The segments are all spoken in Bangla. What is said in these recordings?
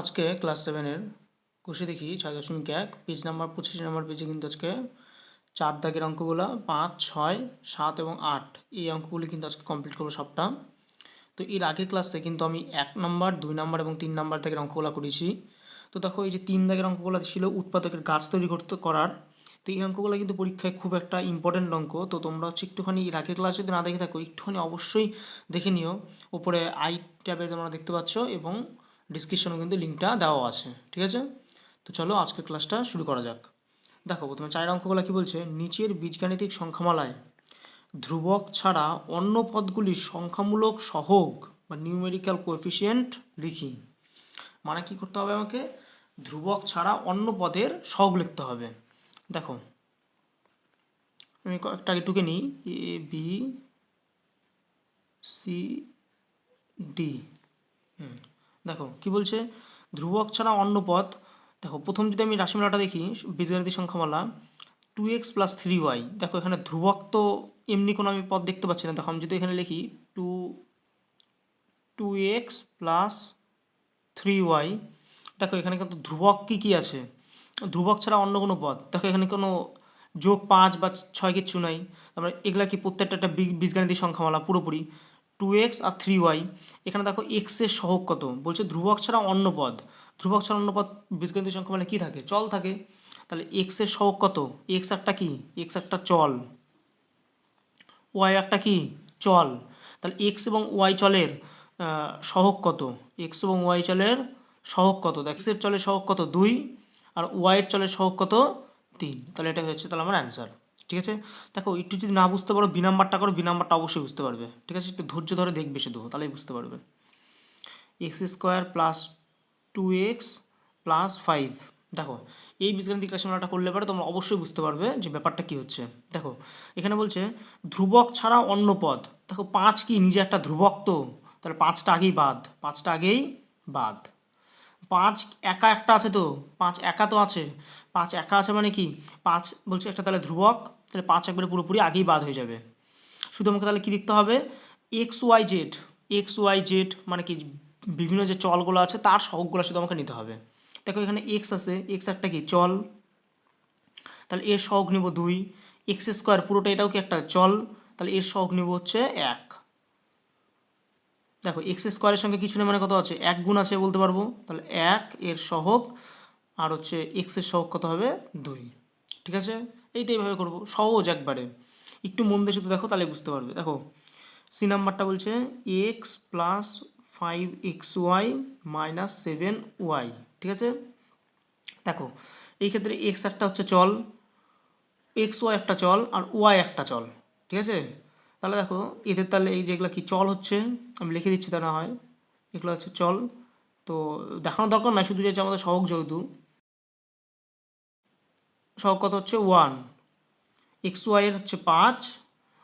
আজকে ক্লাস সেভেনের কুশি দেখি ছয় দশমিক এক পেজ নাম্বার পঁচিশ নাম্বার পেজে কিন্তু আজকে চার দাগের অঙ্কগুলো পাঁচ, ছয়, সাত এবং আট, এই অঙ্কগুলি কিন্তু আজকে কমপ্লিট করব সবটা। তো এর আগের ক্লাসে কিন্তু আমি এক নম্বর দুই নম্বর এবং তিন নম্বর দাগের অঙ্কগুলো করেছি। তো দেখো এই যে তিন দাগের অঙ্কগুলো ছিল উৎপাদকের গাছ তৈরি করতে, করার, তো এই অঙ্কগুলো কিন্তু পরীক্ষায় খুব একটা ইম্পর্টেন্ট অঙ্ক। তো তোমরা হচ্ছে একটুখানি এর আগের ক্লাস যদি না দেখে থাকো, একটুখানি অবশ্যই দেখে নিও। উপরে আই ট্যাবে তোমরা দেখতে পাচ্ছ এবং ডিসক্রিপশনে কিন্তু লিঙ্কটা দেওয়া আছে, ঠিক আছে? তো চলো আজকের ক্লাসটা শুরু করা যাক। দেখো, প্রথমে চারের অঙ্কগুলো কী বলছে? নিচের বীজগাণিতিক সংখ্যামালায় ধ্রুবক ছাড়া অন্য পদগুলির সংখ্যামূলক সহগ বা নিউমেরিক্যাল কোএফিসিয়েন্ট লিখি। মানে কি করতে হবে আমাকে? ধ্রুবক ছাড়া অন্য পদের সহগ লিখতে হবে। দেখো, আমি কয়েকটা আগে টুকে নিই। এ বি সি ডি হুম দেখো, কি বলছে? ধ্রুবক ছাড়া অন্য পদ দেখো, প্রথম যদি আমি রাশিমালাটা দেখি বীজগণিত সংখ্যামালা two X plus three Y দেখো, এখানে ধ্রুবক তো এমনি কোনো আমি পদ দেখতে পাচ্ছি না। দেখো, আমি যদি এখানে লিখি two two X plus three Y দেখো, এখানে কিন্তু ধ্রুবক কী কী আছে? ধ্রুবক ছাড়া অন্য কোনো পদ দেখো, এখানে কোনো যোগ পাঁচ বা ছয় কিচ্ছু নাই। তারপরে এগুলা কি প্রত্যেকটা একটা বীজগাণিতিক সংখ্যামালা, পুরোপুরি। টু এক্স আর থ্রি ওয়াই এখানে দেখো এক্সের সহগ কত? বলছে ধ্রুবক ছাড়া অন্য পদ। ধ্রুবক ছাড়া অন্য পদ বীজগণিত সংখ্যা মানে কী থাকে? চল থাকে। তাহলে এক্সের সহগ কত? এক্স একটা কি? এক্স একটা চল। ওয়াই একটা কি? চল। তাহলে এক্স এবং ওয়াই চলের সহগ কত? এক্স এবং ওয়াই চলের সহগ কত? এক্সের চলের সহগ কত? দুই, আর ওয়াইয়ের চলের সহগ কত? তিন। তাহলে এটা হচ্ছে তাহলে আমার অ্যান্সার ঠিক আছে? দেখো, একটু যদি না বুঝতে পারো, বি নাম্বারটা করো, বি নাম্বারটা অবশ্যই বুঝতে পারবে। ঠিক আছে? একটু ধৈর্য ধরে দেখবে শুধু, তাহলেই বুঝতে পারবে। X square plus two X plus five দেখো, এই বীজগাণিতিক রাশিমালাটা করলে পরে তোমরা অবশ্যই বুঝতে পারবে যে ব্যাপারটা কী হচ্ছে। দেখো, এখানে বলছে, ধ্রুবক ছাড়া অন্য পদ। দেখো, পাঁচ কি? নিজে একটা ধ্রুবক তো। তাহলে পাঁচটা আগেই বাদ। পাঁচটা আগেই বাদ। পাঁচ একা একটা আছে তো? পাঁচ একা তো আছে। পাঁচ একা আছে মানে কি? পাঁচ বলছে একটা তাহলে ধ্রুবক তাহলে পাঁচ একবারে পুরোপুরি আগেই বাদ হয়ে যাবে। শুধু আমাকে তাহলে কী লিখতে হবে? X Y Z X Y Z মানে কি বিভিন্ন যে চলগুলো আছে তার সহগগুলো শুধু আমাকে নিতে হবে। দেখো এখানে এক্স আছে এক্স একটা কি? চল। তাহলে এর সহগ নেব দুই। এক্স স্কোয়ার পুরোটা এটাও কি একটা? চল। তাহলে এর সহগ নেব হচ্ছে এক। দেখো এক্স স্কোয়ারের সঙ্গে কিছু নেই মানে কত আছে? এক গুণ আছে বলতে পারব। তাহলে এক এর সহগ আর হচ্ছে এক্সের সহগ কত হবে? দুই। ঠিক আছে? এইটা এইভাবে করব। সহজ একবারে। একটু মন দিয়ে শুধু দেখো, তাহলে বুঝতে পারবে। দেখো, সি নাম্বারটা বলছে X plus five X Y minus seven Y, ঠিক আছে? দেখো, এই ক্ষেত্রে এক্স একটা হচ্ছে চল, এক্স ওয়াই একটা চল আর ওয়াই একটা চল, ঠিক আছে? তাহলে দেখো, এদের তাহলে এই যেগুলো কি চল হচ্ছে, আমি লিখে দিচ্ছি তা না হয়। এগুলো হচ্ছে চল। তো দেখানোর দরকার নয় শুধু যে আমাদের সহগ যেহেতু। সহগ কত হচ্ছে ওয়ান এক্স ওয়াইয়ের হচ্ছে পাঁচ,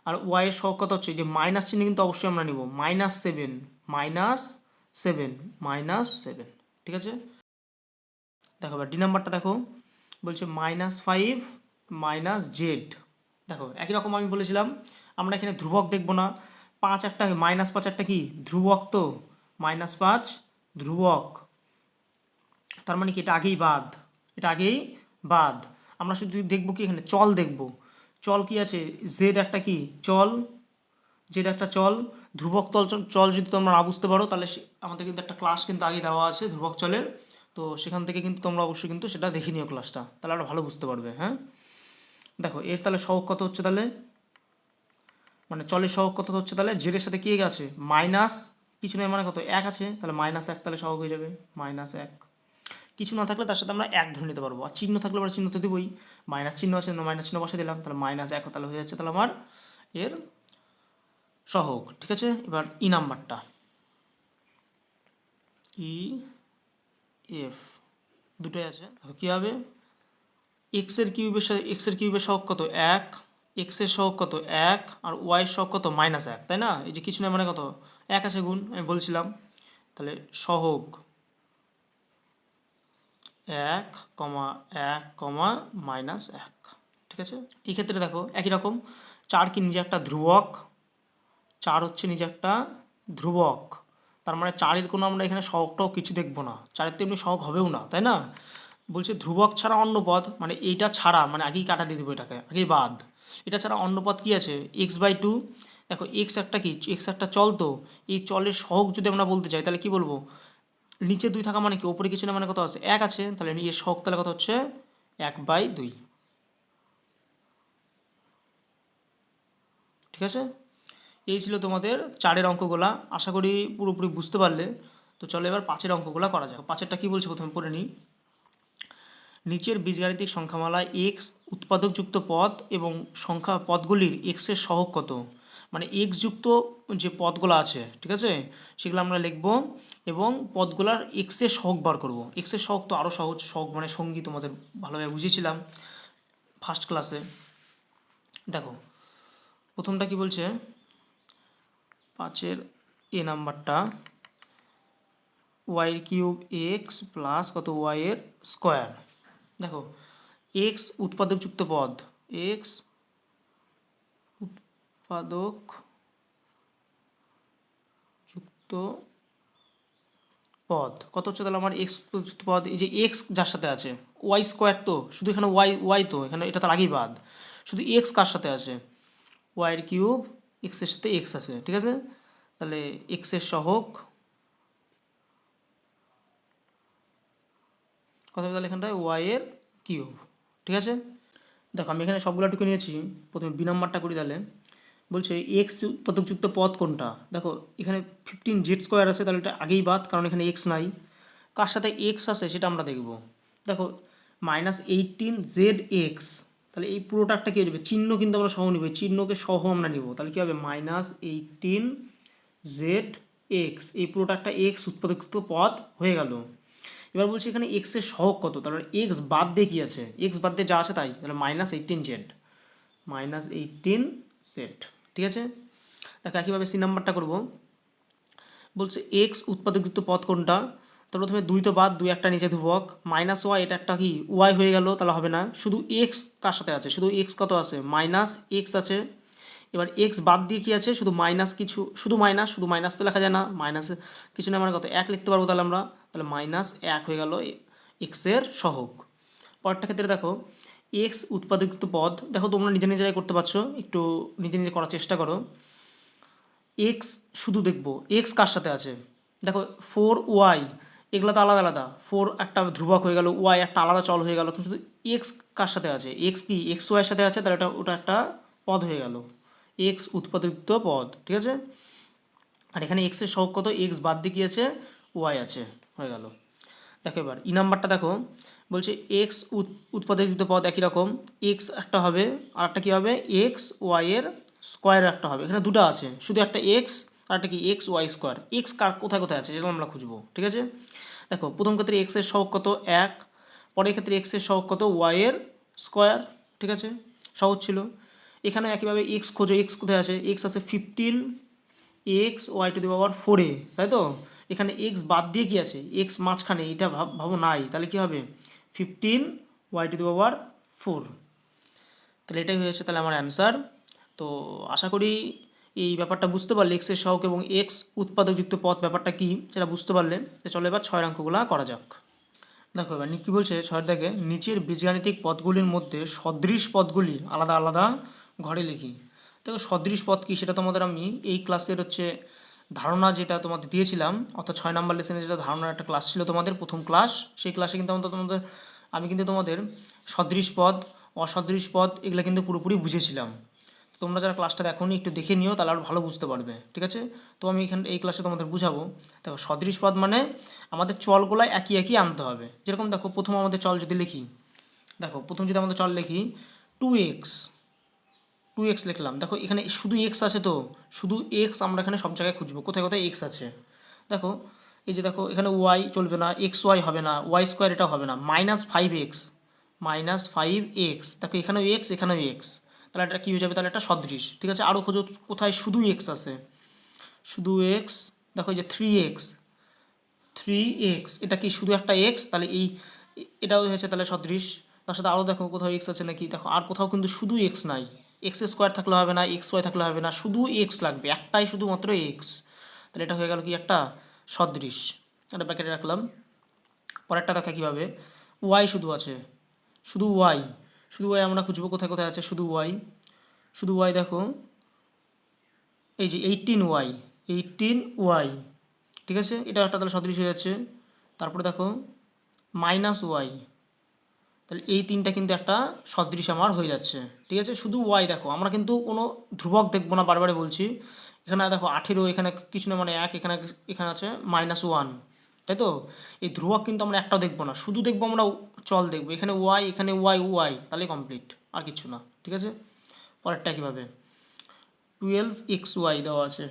আর ওয়াইয়ের সহগ কত হচ্ছে যে মাইনাস চিহ্ন কিন্তু অবশ্যই আমরা নিব। Minus seven minus seven minus seven ঠিক আছে? দেখো এবার ডি নাম্বারটা দেখো। বলছে মাইনাস ফাইভ মাইনাস জেড দেখো একই রকম আমি বলেছিলাম। আমরা এখানে ধ্রুবক দেখব না। পাঁচ একটা মাইনাস পাঁচ একটা কি? ধ্রুবক তো। মাইনাস পাঁচ, ধ্রুবক। তার মানে কি? এটা আগেই বাদ। এটা আগেই বাদ। আমরা শুধু দেখব কি এখানে? চল দেখব। চল কি আছে? জেড একটা কি? চল। জেড একটা চল। ধ্রুবক তল চল যদি তোমরা না বুঝতে পারো, তাহলে আমাদের কিন্তু একটা ক্লাস কিন্তু আগে দেওয়া আছে ধ্রুবক চলের। তো সেখান থেকে কিন্তু তোমরা অবশ্যই কিন্তু সেটা দেখে নিও ক্লাসটা তাহলে আমরা ভালো বুঝতে পারবে হ্যাঁ? দেখো, এর তাহলে সহক কত হচ্ছে তাহলে? মানে চলের সহগ কত হচ্ছে তাহলে? জেডের সাথে কি আছে? মাইনাস কিছু নেই মানে কত? এক আছে। তাহলে মাইনাস এক তাহলে সহক হয়ে যাবে। মাইনাস এক। কিছু না থাকলে তার সাথে আমরা এক ধরে নিতে পারব। আর চিহ্ন থাকলে আমরা চিহ্ন তো দেবই। মাইনাস চিহ্ন আছে, মাইনাস চিহ্ন বসে দিলাম, তাহলে মাইনাস এক তাহলে হয়ে যাচ্ছে তাহলে আমার এর সহগ, ঠিক আছে? এবার ই নাম্বারটা। ই এফ দুটোই আছে। কী হবে? এক্সের কিউবের সাথে এক্সের কিউবের সহগ কত? এক। এক্সের সহগ কত? এক। আর ওয়াই সহগ কত? মাইনাস এক, তাই না? এই যে কিছু না মানে কত? এক আছে গুণ, আমি বলছিলাম। তাহলে সহগ এক কমা এক কমা মাইনাস এক, ঠিক আছে? এই ক্ষেত্রে দেখো, একই রকম, চার কি নিজে একটা ধ্রুবক, চার হচ্ছে নিজে একটা ধ্রুবক, তার মানে চারের কোনো আমরা এখানে সহগটাও কিছু দেখব না, চারের তো এমনি সহগ হবেও না, তাই না? বলছে ধ্রুবক ছাড়া অন্য পদ মানে এইটা ছাড়া মানে আগেই কাটা দিয়ে দেবো এটাকে, আগেই বাদ, এটা ছাড়া অন্য পদ কী আছে? এক্স বাই টু দেখো এক্স একটা কি এক্স একটা চল তো, এই চলের সহগ যদি আমরা বলতে চাই, তাহলে কি বলব? নিচে দুই থাকা মানে কি? ওপরে কিছু না মানে কত আছে? এক আছে। তাহলে এর সহগ তাহলে কত হচ্ছে? এক বাই দুই। ঠিক আছে? এই ছিল তোমাদের চারের অঙ্কগুলা। আশা করি পুরোপুরি বুঝতে পারলে। তো চলো এবার পাঁচের অঙ্কগুলা করা যাক। পাঁচেরটা কি বলছে প্রথমে পড়ে নিই। নিচের বীজগাণিতিক সংখ্যামালায় এক্স উৎপাদকযুক্ত পদ এবং সংখ্যা পদগুলির এক্সের সহগ কত? মানে এক্স যুক্ত যে পদগুলো আছে, ঠিক আছে? সেগুলো আমরা লিখব এবং পদগুলার এক্সের শখ বার করব। এক্সের শখ তো আরও সহজ শখ মানে সঙ্গী তোমাদের ভালোভাবে বুঝিয়েছিলাম ফার্স্ট ক্লাসে দেখো, প্রথমটা কি বলছে? পাঁচের এ নাম্বারটা ওয়াই কিউব এক্স প্লাস কত ওয়াইয়ের স্কোয়ার দেখো এক্স উৎপাদকযুক্ত পদ এক্স উৎপাদক যুক্ত পদ। কত হচ্ছে তাহলে আমার এক্স যুক্ত পদ? এই যে এক্স যার সাথে আছে ওয়াই স্কোয়ার তো, শুধু এখানে ওয়াই ওয়াই তো, এখানে এটা তার আগেই বাদ। শুধু এক্স কার সাথে আছে? ওয়াইয়ের কিউব এক্সের সাথে এক্স আছে, ঠিক আছে? তাহলে এক্সের সহগ কত তাহলে এখানটায়? ওয়াইয়ের কিউব, ঠিক আছে? দেখো আমি এখানে সবগুলো টুকু নিয়েছি, প্রথমে বি নাম্বারটা করি তাহলে। বলছে এক্স পদকযুক্ত পথ কোনটা? দেখো, এখানে ফিফটিন জেড স্কোয়ার আছে, তাহলে এটা আগেই বাদ, কারণ এখানে এক্স নাই। কার সাথে এক্স আছে, সেটা আমরা দেখব। দেখো মাইনাস এইটিন জেড এক্স তাহলে এই পুরোটা একটা কী হয়ে যাবে? চিহ্ন কিন্তু আমরা সহ নিব চিহ্নকে সহ আমরা নিব। তাহলে কী হবে? মাইনাস এইটিন জেড এক্স এই পুরোটা এক্স উৎপাদকযুক্ত পথ হয়ে গেল। এবার বলছি এখানে এক্সের সহগ কত? তাহলে এক্স বাদ দিয়ে কী আছে? এক্স বাদ দিয়ে যা আছে তাই, তাহলে minus eighteen Z minus eighteen Z ঠিক আছে? দেখো একইভাবে সি নাম্বারটা করব। বলছে এক্স উৎপাদকযুক্ত পদ কোনটা? তো প্রথমে দুই তো বাদ, দুই একটা নিচে ধ্রুবক। মাইনাস ওয়াই এটা একটা কি? ওয়াই হয়ে গেল, তাহলে হবে না। শুধু এক্স কার সাথে আছে? শুধু এক্স কত আছে? মাইনাস এক্স আছে। এবার এক্স বাদ দিয়ে কি আছে? শুধু মাইনাস কিছু, শুধু মাইনাস শুধু মাইনাস তো লেখা যায় না। মাইনাস কিছু না মানে কত? এক লিখতে পারব তাহলে আমরা। তাহলে মাইনাস এক হয়ে গেল এক্সের সহগ। পরেরটা ক্ষেত্রে দেখো এক্স উৎপাদিত পদ। দেখো তোমরা নিজে নিজেরাই করতে পারছ, একটু নিজে নিজে করার চেষ্টা করো। এক্স শুধু দেখব এক্স কার সাথে আছে? দেখো ফোর ওয়াই এগুলো তো আলাদা আলাদা। ফোর একটা ধ্রুবক হয়ে গেল ওয়াই একটা আলাদা চল হয়ে গেল, কিন্তু শুধু এক্স কার সাথে আছে? এক্স কি? এক্স ওয়াইয়ের সাথে আছে, তাহলে এটা ওটা একটা পদ হয়ে গেল। এক্স উৎপাদিত পদ, ঠিক আছে? আর এখানে এক্সের সহগ কত? এক্স বাদ দিয়ে আছে? ওয়াই আছে, হয়ে গেল। দেখো এবার ই নাম্বারটা দেখো। বলছে এক্স উৎপাদিত পদ একই রকম এক্স একটা হবে, আর একটা কী হবে? এক্স ওয়াইয়ের স্কোয়ার একটা হবে। এখানে দুটো আছে, শুধু একটা এক্স আর একটা কি? এক্স ওয়াই স্কোয়ার এক্স কার কোথায় কোথায় আছে সেটা আমরা খুঁজবো, ঠিক আছে? দেখো, প্রথম ক্ষেত্রে এক্সের সহগ কত? এক। পরের ক্ষেত্রে এক্সের সহগ কত? ওয়াইয়ের স্কোয়ার ঠিক আছে? সহজ ছিল। এখানে একইভাবে এক্স খোঁজো এক্স কোথায় আছে? এক্স আছে fifteen X Y to the power ফোরে তাই তো? এখানে এক্স বাদ দিয়ে কি আছে? এক্স মাঝখানে এটা ভাবো নাই। তাহলে কি হবে? Fifteen Y to the power four তাহলে এটাই হয়েছে তাহলে আমার অ্যান্সার তো আশা করি এই ব্যাপারটা বুঝতে পারলে এক্সের সহক এবং এক্স উৎপাদকযুক্ত পথ ব্যাপারটা কী সেটা বুঝতে পারলে। তো চলো এবার ছয় অঙ্কগুলো করা যাক। দেখো এবার কী বলছে, ছয়ের দাগে নিচের বীজগাণিতিক পদগুলির মধ্যে সদৃশ পদগুলি আলাদা আলাদা ঘরে লিখি। দেখো সদৃশ পদ কী সেটা তোমাদের আমি এই ক্লাসের হচ্ছে ধারণা যেটা তোমাদের দিয়েছিলাম, অর্থাৎ ছয় নাম্বার লেসনে যেটা ধারণার একটা ক্লাস ছিল তোমাদের, প্রথম ক্লাস সেই ক্লাসে কিন্তু আমাদের তোমাদের, আমি কিন্তু তোমাদের সদৃশ পদ, অসদৃশ পদ, এগুলো কিন্তু পুরোপুরি বুঝেছিলাম। তোমরা যারা ক্লাসটা দেখো একটু দেখে নিও, তাহলে আরও ভালো বুঝতে পারবে, ঠিক আছে? তো আমি এখানে, এই ক্লাসে তোমাদের বুঝাবো। দেখো, সদৃশ পদ মানে আমাদের চলগুলো একই একই আনতে হবে। যেরকম দেখো, প্রথম আমাদের চল যদি লিখি, দেখো, প্রথম যদি আমাদের চল লিখি টু এক্স টু এক্স লিখলাম। দেখো, এখানে শুধু এক্স আছে তো। শুধু এক্স আমরা এখানে সব জায়গায় খুঁজবো। কোথায় কোথায় এক্স আছে? দেখো, এই যে দেখো, এখানে ওয়াই চলবে না এক্স ওয়াই হবে না ওয়াই স্কোয়ার এটাও হবে না। Minus five x minus five x দেখো, এখানেও এক্স এখানেও এক্স তাহলে এটা কী হয়ে যাবে? তাহলে একটা সদৃশ। ঠিক আছে? আরও খোঁজো, কোথায় শুধু এক্স আছে? শুধু এক্স দেখো, এই যে থ্রি এক্স থ্রি এক্স এটা কি শুধু একটা এক্স তাহলে এই এটাও হয়েছে তাহলে সদৃশ। তার সাথে আরও দেখো, কোথাও এক্স আছে নাকি? দেখো, আর কোথাও কিন্তু শুধু এক্স নাই। এক্স স্কোয়ার থাকলে হবে না এক্স ওয়াই থাকলে হবে না, শুধু এক্স লাগবে, একটাই শুধুমাত্র এক্স তাহলে এটা হয়ে গেল কি একটা? সদৃশ। একটা প্যাকেটে রাখলাম। পরেরটা দেখা কীভাবে? ওয়াই শুধু আছে। শুধু ওয়াই শুধু ওয়াই আমরা খুঁজবো কোথায় কোথায় আছে? শুধু ওয়াই শুধু ওয়াই দেখো। এই যে এইটিন ওয়াই এইটিন ওয়াই ঠিক আছে? এটা একটা তাহলে সদৃশ হয়ে যাচ্ছে। তারপরে দেখো মাইনাস ওয়াই তাহলে এই তিনটা কিন্তু একটা সদৃশ আমার হয়ে যাচ্ছে। ঠিক আছে? শুধু ওয়াই দেখো, আমরা কিন্তু কোনো ধ্রুবক দেখব না বারবারে বলছি। এখানে দেখো আঠেরো, এখানে কিছু না মানে এক, এখানে এখানে আছে মাইনাস ওয়ান তাই তো? এই ধ্রুবক কিন্তু আমরা একটাও দেখব না, শুধু দেখব আমরা চল দেখব। এখানে ওয়াই এখানে ওয়াই ওয়াই তাহলে কমপ্লিট আর কিছু না। ঠিক আছে? পরেরটা কীভাবে? টুয়েলভ এক্স ওয়াই দেওয়া আছে।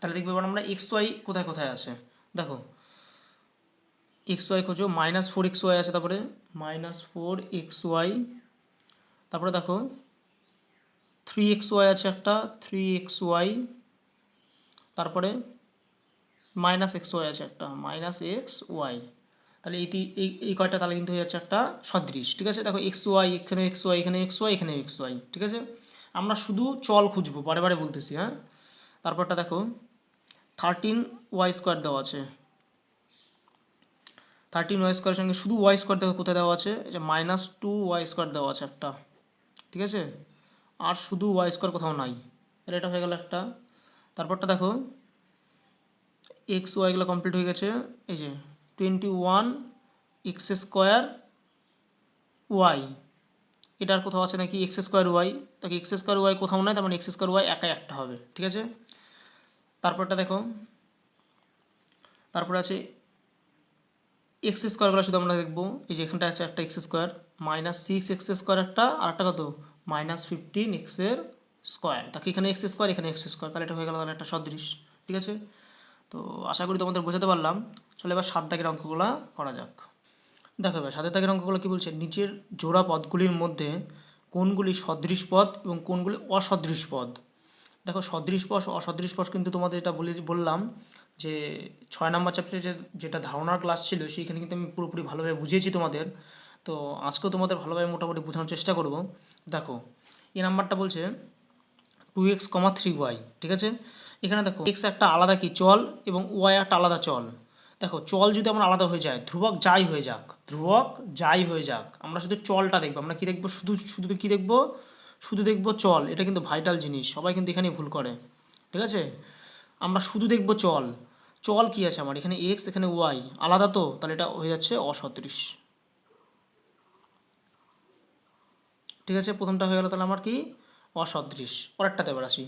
তাহলে দেখবে এবার আমরা এক্স ওয়াই কোথায় কোথায় আছে? দেখো এক্স ওয়াই খোঁজো মাইনাস ফোর এক্স ওয়াই আছে তারপরে মাইনাস ফোর এক্স ওয়াই, তারপরে দেখো থ্রি এক্স ওয়াই আছে একটা থ্রি এক্স ওয়াই, তারপরে মাইনাস এক্স ওয়াই আছে একটা মাইনাস এক্স ওয়াই, তাহলে এই এই কয়টা তাহলে কিন্তু হয়ে যাচ্ছে একটা সদৃশ, ঠিক আছে? দেখো এক্স ওয়াই, এখানে এক্স ওয়াই, এখানে এক্স ওয়াই, এখানে এক্স ওয়াই, ঠিক আছে? আমরা শুধু চল খুঁজবো, বারে বারে বলতেছি হ্যাঁ? তারপরটা দেখো থার্টিন ওয়াই স্কোয়ার দেওয়া আছে। থার্টিন ওয়াই স্কোয়ারের সঙ্গে শুধু ওয়াই স্কোয়ার দেখো কোথায় দেওয়া আছে? যে মাইনাস টু ওয়াই স্কোয়ার দেওয়া আছে একটা। ঠিক আছে? আর শুধু ওয়াই স্কোয়ার কোথাও নাই। তাহলে এটা হয়ে গেল একটা। তারপরটা দেখো। এক্স ওয়াইগুলো কমপ্লিট হয়ে গেছে। এই যে twenty one x square y এটা আর কোথাও আছে নাকি? এক্স স্কোয়ার ওয়াই তাকে এক্স স্কোয়ার ওয়াই কোথাও নাই? তার মানে এক্স স্কোয়ার ওয়াই একাই একটা হবে। ঠিক আছে? তারপরটা দেখো। তারপরে আছে এক্স স্কোয়ারগুলো শুধু আমরা দেখব, এই যে এখানটা আছে একটা x square minus six x square একটা, আর একটা কত? মাইনাস ফিফটিন এক্সের স্কোয়ার তাকে এখানে এক্স স্কোয়ার এখানে এক্স স্কোয়ার তাহলে এটা হয়ে গেল তাহলে একটা সদৃশ, ঠিক আছে? তো আশা করি তোমাদের বোঝাতে পারলাম। চলে এবার সাত দাগের অঙ্কগুলো করা যাক। দেখো এবার সাতের দাগের অঙ্কগুলো কী বলছে? নিচের জোড়া পদগুলির মধ্যে কোনগুলি সদৃশ পদ এবং কোনগুলি অসদৃশ পদ? দেখো সদৃশ পদ, অসদৃশ পদ কিন্তু তোমাদের এটা বলে বললাম। যে ছয় নম্বর চ্যাপ্টারে যে, যেটা ধারণার ক্লাস ছিল, সেইখানে কিন্তু আমি পুরোপুরি ভালোভাবে বুঝিয়েছি তোমাদের। তো আজকেও তোমাদের ভালোভাবে মোটামুটি বোঝানোর চেষ্টা করব। দেখো, এই নাম্বারটা বলছে two x comma three y ঠিক আছে? এখানে দেখো এক্স একটা আলাদা কি? চল এবং ওয়াই একটা আলাদা চল। দেখো, চল যদি আমার আলাদা হয়ে যায়, ধ্রুবক যাই হয়ে যাক, ধ্রুবক যাই হয়ে যাক, আমরা শুধু চলটা দেখব। আমরা কি দেখব? শুধু শুধু কি দেখব? শুধু দেখব চল। এটা কিন্তু ভাইটাল জিনিস, সবাই কিন্তু এখানে ভুল করে, ঠিক আছে? আমরা শুধু দেখব চল। চল কি আছে আমার? এখানে এক্স এখানে ওয়াই আলাদা তো? তাহলে এটা হয়ে যাচ্ছে অসদৃশ। ঠিক আছে, প্রথমটা হয়ে গেল তাহলে আমার কি? অসদৃশ। পরেরটাতে এবার আসি।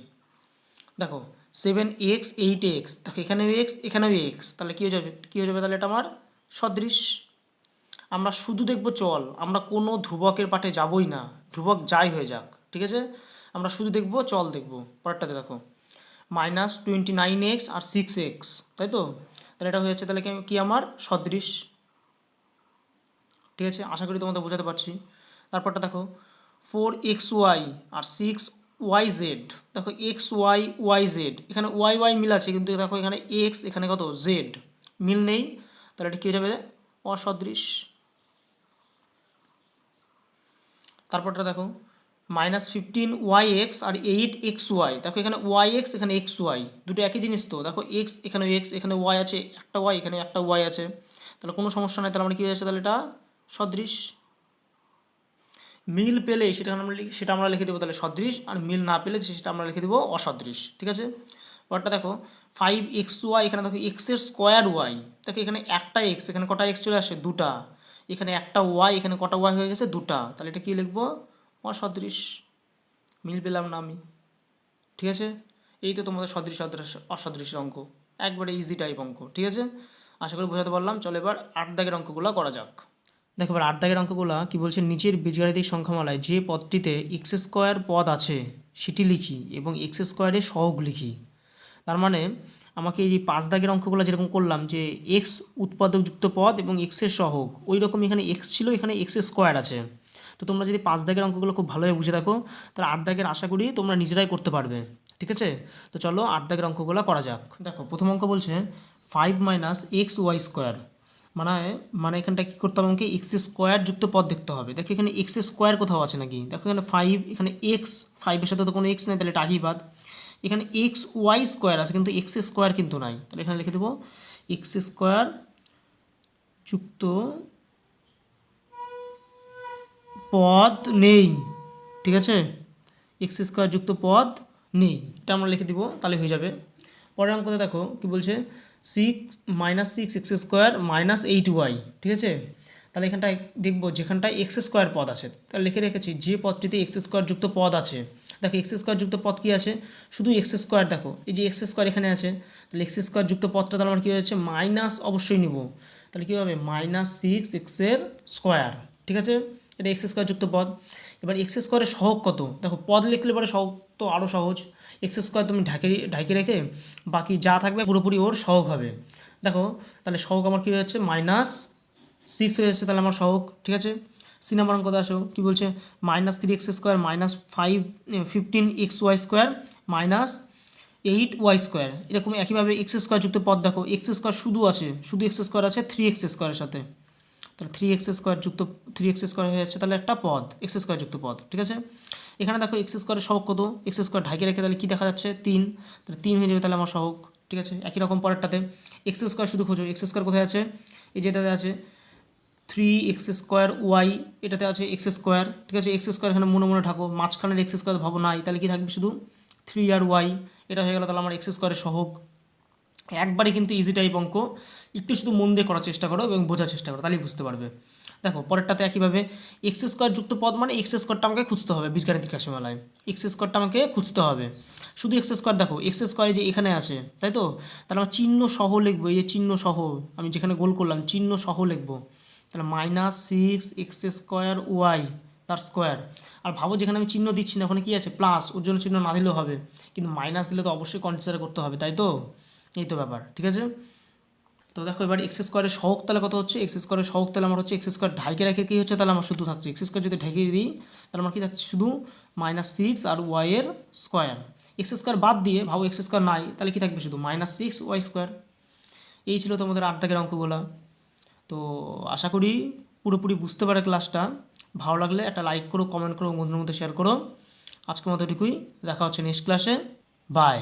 দেখো সেভেন এক্স এইট এক্স দেখো, এখানেও এক্স এখানেও এক্স তাহলে কী হয়ে যাবে? কী হয়ে যাবে তাহলে এটা আমার? সদৃশ। আমরা শুধু দেখব চল। আমরা কোনো ধ্রুবকের পাঠে যাবই না। ধ্রুবক যাই হয়ে যাক। ঠিক আছে? আমরা শুধু দেখব, চল দেখব। পরেরটাতে দেখো। মাইনাস টোয়েন্টি নাইন এক্স আর সিক্স এক্স তাই তো? তাহলে এটা হয়ে যাচ্ছে তাহলে কি আমার? সদৃশ। ঠিক আছে? আশা করি তোমাদের বোঝাতে পারছি। তারপরটা দেখো ফোর এক্স ওয়াই আর সিক্স ওয়াই জেড দেখো এক্স ওয়াই ওয়াই জেড এখানে ওয়াই ওয়াই মিল আছে, কিন্তু দেখো এখানে এক্স এখানে কত? জেড মিল নেই। তাহলে এটা কী হয়ে যাবে? অসদৃশ। তারপরটা দেখো মাইনাস ফিফটিন ওয়াই এক্স আর এইট এক্স ওয়াই দেখো এখানে ওয়াই এক্স এখানে এক্স ওয়াই দুটো একই জিনিস তো। দেখো এক্স এখানে এক্স এখানে ওয়াই আছে, একটা ওয়াই এখানে একটা ওয়াই আছে। তাহলে কোনো সমস্যা নাই, তাহলে আমরা কী হয়ে যাচ্ছে তাহলে এটা? সদৃশ। মিল পেলে সেটা আমরা সেটা আমরা লিখে দেবো তাহলে সদৃশ, আর মিল না পেলে সেটা আমরা লিখে দেবো অসদৃশ, ঠিক আছে? পরটা দেখো ফাইভ এক্স ওয়াই এখানে দেখো এক্সের স্কোয়ার ওয়াই দেখো এখানে একটা এক্স এখানে কটা এক্স চলে আসে? দুটা। এখানে একটা ওয়াই এখানে কটা ওয়াই হয়ে গেছে? দুটা। তাহলে এটা কী লিখব? অসদৃশ। মিল পেলাম না আমি। ঠিক আছে? এই তো তোমাদের সদৃশ অদৃশ, অসদৃশের অঙ্ক। একবারে ইজি টাইপ অঙ্ক, ঠিক আছে? আশা করি বোঝাতে পারলাম। চলো এবার আট দাগের অঙ্কগুলো করা যাক। দেখো, এবার আট দাগের অঙ্কগুলো কী বলছে? নিচের বীজগাণিতিক সংখ্যামালায় যে পদটিতে এক্স স্কোয়ার পদ আছে, সেটি লিখি এবং এক্স স্কোয়ারের সহগ লিখি। তার মানে আমাকে এই পাঁচ দাগের অঙ্কগুলো যেরকম করলাম যে এক্স উৎপাদকযুক্ত পদ এবং এক্সের সহগ ওই রকম এখানে এক্স ছিল, এখানে এক্স স্কোয়ার আছে। তো তোমরা যদি পাঁচ দাগের অঙ্কগুলো খুব ভালোভাবে বুঝে থাকো, তাহলে আট দাগের আশা করি তোমরা নিজেরাই করতে পারবে, ঠিক আছে? তো চলো আট দাগের অঙ্কগুলো করা যাক। দেখো, প্রথম অঙ্ক বলছে five minus x y square মানে মানে এখানটা কী করতে হবে আমাকে? এক্স স্কোয়ার যুক্ত পদ দেখতে হবে। দেখো, এখানে এক্স স্কোয়ার কোথাও আছে নাকি? দেখো, এখানে ফাইভ এখানে এক্স ফাইভের সাথে তো কোনো এক্স নেই, তাহলে এটা বাদ। এখানে এক্স ওয়াই স্কোয়ার আছে, কিন্তু এক্স স্কোয়ার কিন্তু নাই। তাহলে এখানে লিখে দেবো এক্স স্কোয়ার যুক্ত পদ নেই, ঠিক আছে? এক্স স্কোয়ার যুক্ত পদ নেই, এটা আমরা লিখে দিব, তাহলে হয়ে যাবে। পরের অঙ্কতে দেখো, কি বলছে? Six minus six x square minus eight y ঠিক আছে? তাহলে এখানটায় দেখব, যেখানটায় এক্স স্কোয়ার পদ আছে, তাহলে লিখে রেখেছি, যে পদটিতে এক্স স্কোয়ার যুক্ত পদ আছে, দেখো এক্স স্কোয়ার যুক্ত পদ কী আছে? শুধু এক্স স্কোয়ার দেখো, এই যে এক্স স্কোয়ার এখানে আছে, তাহলে এক্স স্কোয়ার যুক্ত পদটা তাহলে আমার কী হচ্ছে মাইনাস অবশ্যই নিব। তাহলে কী হবে? মাইনাস সিক্স এক্সের স্কোয়ার ঠিক আছে? এটা এক্স স্কোয়ার যুক্ত পদ। এবার এক্স স্কোয়ারের সহগ কত? দেখো, পদ লিখলে পরে সহগ তো আরও সহজ। এক্স স্কোয়ার তুমি ঢাকে ঢাকে রেখে বাকি যা থাকবে পুরোপুরি ওর সহগ হবে। দেখো, তাহলে সহগ আমার কী হচ্ছে মাইনাস সিক্স হয়ে যাচ্ছে, তাহলে আমার সহগ, ঠিক আছে? সি নাম্বার অঙ্ক আসো। কী বলছে? Minus three x square minus five fifteen x y square minus eight y square এরকম একইভাবে এক্স স্কোয়ার যুক্ত পদ দেখো। এক্স স্কোয়ার শুধু আছে, শুধু এক্স স্কোয়ার আছে থ্রি এক্স স্কোয়ারের সাথে। তাহলে থ্রি এক্স স্কোয়ার যুক্ত থ্রি এক্স স্কোয়ার হয়ে যাচ্ছে তাহলে একটা পদ এক্স স্কোয়ার যুক্ত পদ ঠিক আছে এখানে দেখো এক্স স্কোয়ারের সহগ কত এক্স স্কোয়ার ঢাকে রেখে তাহলে কী দেখা যাচ্ছে তিন তাহলে তিন হয়ে যাবে তাহলে আমার সহগ ঠিক আছে একই রকম পরেরটাতে এক্স স্কোয়ার শুধু খোঁজো এক্স স্কোয়ার কোথায় আছে এই যেটাতে আছে থ্রি এক্স স্কোয়ার ওয়াই এটাতে আছে এক্স স্কোয়ার ঠিক আছে এক্স স্কোয়ার এখানে মনে মনে থাকো মাঝখানের এক্স স্কোয়ার ভাবো নাই তাহলে কি থাকবে শুধু থ্রি আর ওয়াই এটা হয়ে গেল তাহলে আমার এক্স স্কোয়ারের সহগ একবারে কিন্তু ইজি টাইপ অঙ্ক। একটু শুধু মন দিয়ে করার চেষ্টা করো এবং বোঝার চেষ্টা করো, তাহলেই বুঝতে পারবে। দেখো, পরেরটাতে একইভাবে এক্স স্কোয়ার যুক্ত পদ মানে এক্স স্কোয়ারটা আমাকে খুঁজতে হবে বীজগাণিতিক রাশিমালায় এক্স স্কোয়ারটা আমাকে খুঁজতে হবে। শুধু এক্স স্কোয়ার দেখো এক্স স্কোয়ার যে এখানে আছে, তাই তো? তাহলে আমার চিহ্ন সহ লিখব, এই যে চিহ্ন সহ, আমি যেখানে গোল করলাম, চিহ্ন সহ লিখব। তাহলে minus six x square y তার স্কোয়ার আর ভাবো যেখানে আমি চিহ্ন দিচ্ছি না, ওখানে কী আছে? প্লাস ওর জন্য চিহ্ন না দিলেও হবে। কিন্তু মাইনাস দিলে তো অবশ্যই কনসিডার করতে হবে, তাই তো? এই তো ব্যাপার, ঠিক আছে? তো দেখো এবার এক্স স্কোয়ারের সহক তাহলে কত হচ্ছে? এক্স স্কোয়ারের সহক তাহলে আমার হচ্ছে এক্স স্কোয়ার ঢাইকে রেখে কী হচ্ছে? তাহলে আমার শুধু থাকছে। এক্স স্কোয়ার যদি ঢেকে দিই, তাহলে আমার কী থাকছে? শুধু মাইনাস সিক্স আর ওয়াইয়ের স্কোয়ার এক্স স্কোয়ার বাদ দিয়ে ভাবো এক্স স্কোয়ার নাই, তাহলে কী থাকবে শুধু? মাইনাস সিক্স ওয়াই স্কোয়ার এই ছিল তোমাদের আট দাগের অঙ্কগুলো। তো আশা করি পুরোপুরি বুঝতে পারে ক্লাসটা ভালো লাগলে একটা লাইক করো কমেন্ট করো, বন্ধুদের মধ্যে শেয়ার করো। আজকের মতো এটুকুই। দেখা হচ্ছে নেক্সট ক্লাসে বাই